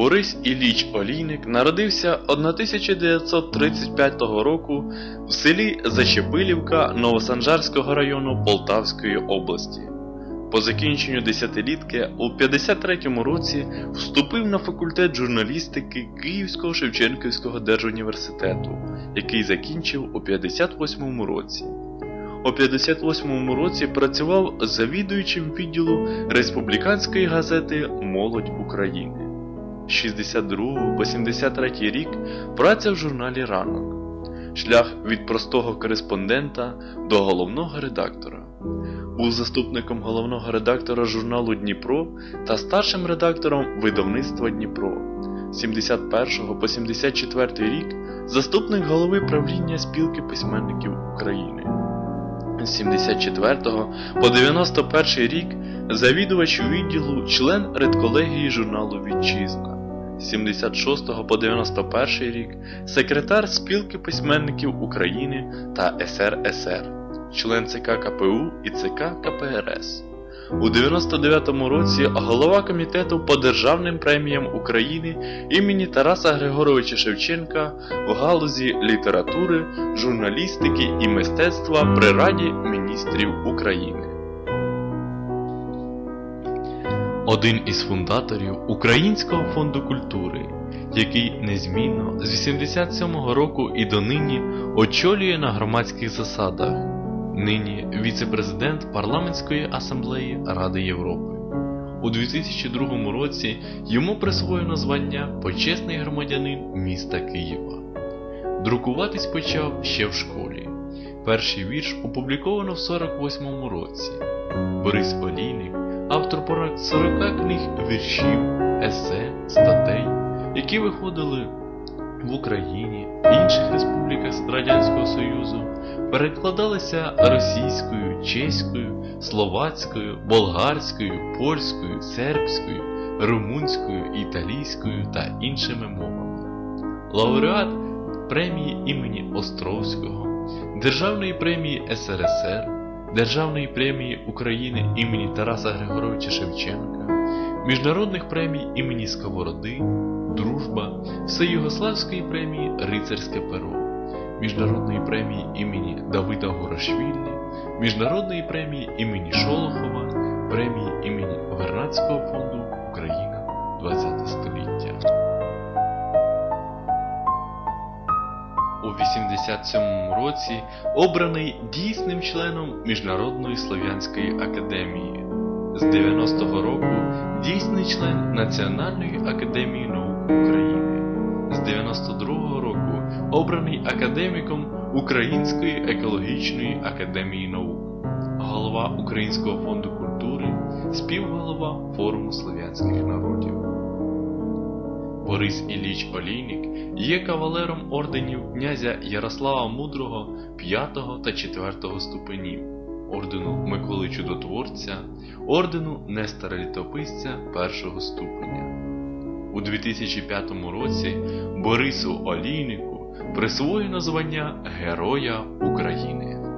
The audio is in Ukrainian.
Борис Ілліч Олійник народився 1935 року в селі Зачепилівка Новосанжарського району Полтавської області. По закінченню десятилітки у 53-му році вступив на факультет журналістики Київського Шевченківського держуніверситету, який закінчив у 58-му році. У 58-му році працював завідуючим відділу республіканської газети Молодь України. З 62 по 73 рік праця в журналі Ранок. Шлях від простого кореспондента до головного редактора. Був заступником головного редактора журналу Дніпро та старшим редактором видавництва Дніпро. З 71 по 74 рік заступник голови правління спілки письменників України. З 74 по 91 рік завідувач відділу член редколегії журналу Вітчизна. З 76 по 91 рік секретар спілки письменників України та СРСР, член ЦК КПУ і ЦК КПРС. У 99-му році голова комітету по державним преміям України імені Тараса Григоровича Шевченка в галузі літератури, журналістики і мистецтва при Раді міністрів України. Один із фундаторів Українського фонду культури, який незмінно з 87-го року і донині очолює на громадських засадах, нині віце-президент Парламентської асамблеї Ради Європи. У 2002 році йому присвоєно звання Почесний громадянин міста Києва. Друкуватись почав ще в школі. Перший вірш опубліковано в 48-му році. Борис Олійник автор понад 40 книг віршів, есе, статей, які виходили в Україні інших республіках Радянського Союзу, перекладалися російською, чеською, словацькою, болгарською, польською, сербською, румунською, італійською та іншими мовами. Лауреат премії імені Островського, Державної премії СРСР. Державної премії України імені Тараса Григоровича Шевченка, міжнародних премій імені Сковороди, Дружба, Всеюгославської премії Рицарське перо, Міжнародної премії імені Давида Горошвілі, Міжнародної премії імені Шолохова, премії імені Вернадського фонду Україна ХХ століття. У 87 році обраний дійсним членом Міжнародної Слов'янської академії. З 90-го року дійсний член Національної академії наук України. З 92-го року обраний академіком Української екологічної академії наук, голова Українського фонду культури, співголова Форуму слов'янських народів. Борис Ілліч Олійник є кавалером орденів князя Ярослава Мудрого 5 та 4 ступенів, ордену Миколи Чудотворця, ордену Нестора Літописця 1 ступеня. У 2005 році Борису Олійнику присвоєно звання Героя України.